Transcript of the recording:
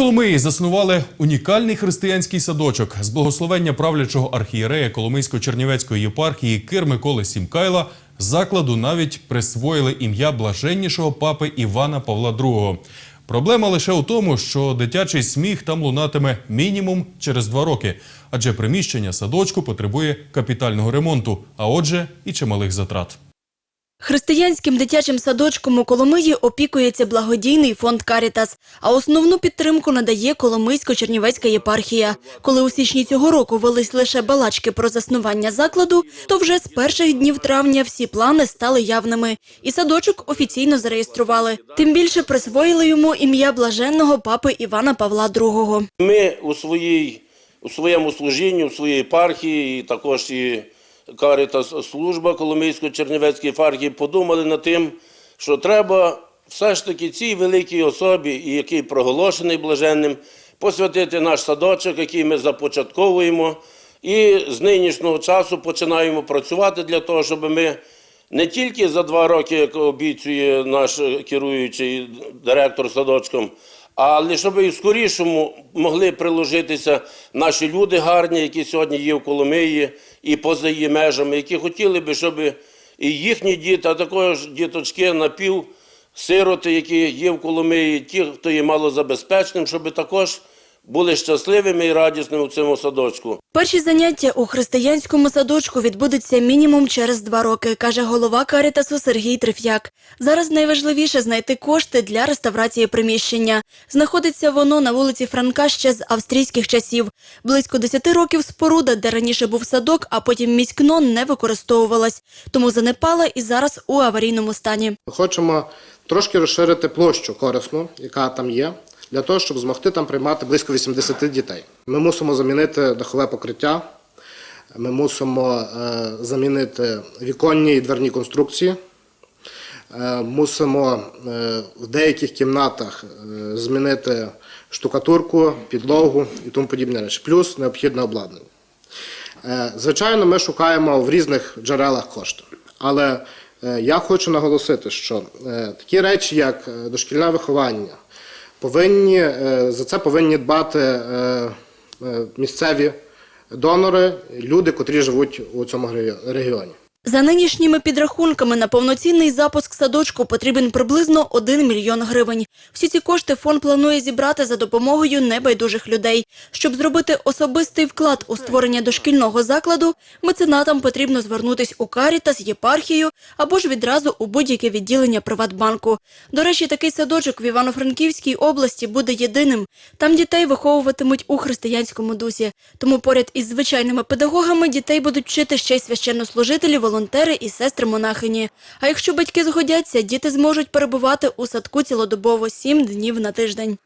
Коломиї заснували унікальний християнський садочок з благословення правлячого архієрея Коломийсько-Чернівецької єпархії Кир Миколи Сімкайла. Закладу навіть присвоїли ім'я блаженнішого папи Івана Павла II. Проблема лише у тому, що дитячий сміх там лунатиме мінімум через два роки, адже приміщення садочку потребує капітального ремонту, а отже, і чималих затрат. Християнським дитячим садочком у Коломиї опікується благодійний фонд «Карітас», а основну підтримку надає Коломийсько-Чернівецька єпархія. Коли у січні цього року велись лише балачки про заснування закладу, то вже з перших днів травня всі плани стали явними, і садочок офіційно зареєстрували. Тим більше присвоїли йому ім'я блаженного папи Івана Павла II. Ми у, своїй, у своєму служінні, у своїй єпархії, і також і Карітас служба Коломийсько-Чернівецької єпархії подумали над тим, що треба все ж таки цій великій особі, який проголошений блаженним, посвятити наш садочок, який ми започатковуємо, і з нинішнього часу починаємо працювати для того, щоб ми не тільки за два роки, як обіцює наш керуючий директор садочком, але щоб і в скорішому могли приложитися наші люди гарні, які сьогодні є в Коломиї і поза її межами, які хотіли би, щоб і їхні діти, а також діточки напів сироти, які є в Коломиї, ті, хто є малозабезпечним, щоб також були щасливими і радісними в цьому садочку. Перші заняття у християнському садочку відбудуться мінімум через два роки, каже голова Карітасу Сергій Триф'як. Зараз найважливіше знайти кошти для реставрації приміщення. Знаходиться воно на вулиці Франка ще з австрійських часів. Близько 10 років споруда, де раніше був садок, а потім міськно не використовувалась, тому занепала і зараз у аварійному стані. Хочемо трошки розширити площу корисну, яка там є, для того, щоб змогти там приймати близько 80 дітей. Ми мусимо замінити дахове покриття, ми мусимо е, замінити віконні і дверні конструкції. Е, Мусимо е, в деяких кімнатах змінити штукатурку, підлогу і тому подібні речі, плюс необхідне обладнання. Звичайно, ми шукаємо в різних джерелах кошти. Але я хочу наголосити, що такі речі, як дошкільне виховання, повинні, е, за це повинні дбати е, е, місцеві донори, люди, котрі живуть у цьому регіо- регіоні. За нинішніми підрахунками на повноцінний запуск садочку потрібен приблизно 1 мільйон гривень. Всі ці кошти фонд планує зібрати за допомогою небайдужих людей. Щоб зробити особистий вклад у створення дошкільного закладу, меценатам потрібно звернутись у Карітас, єпархію або ж відразу у будь-яке відділення Приватбанку. До речі, такий садочок в Івано-Франківській області буде єдиним. Там дітей виховуватимуть у християнському дусі. Тому поряд із звичайними педагогами дітей будуть вчити ще й священнослужителі, волонтери і сестри-монахині. А якщо батьки згодяться, діти зможуть перебувати у садку цілодобово сім днів на тиждень.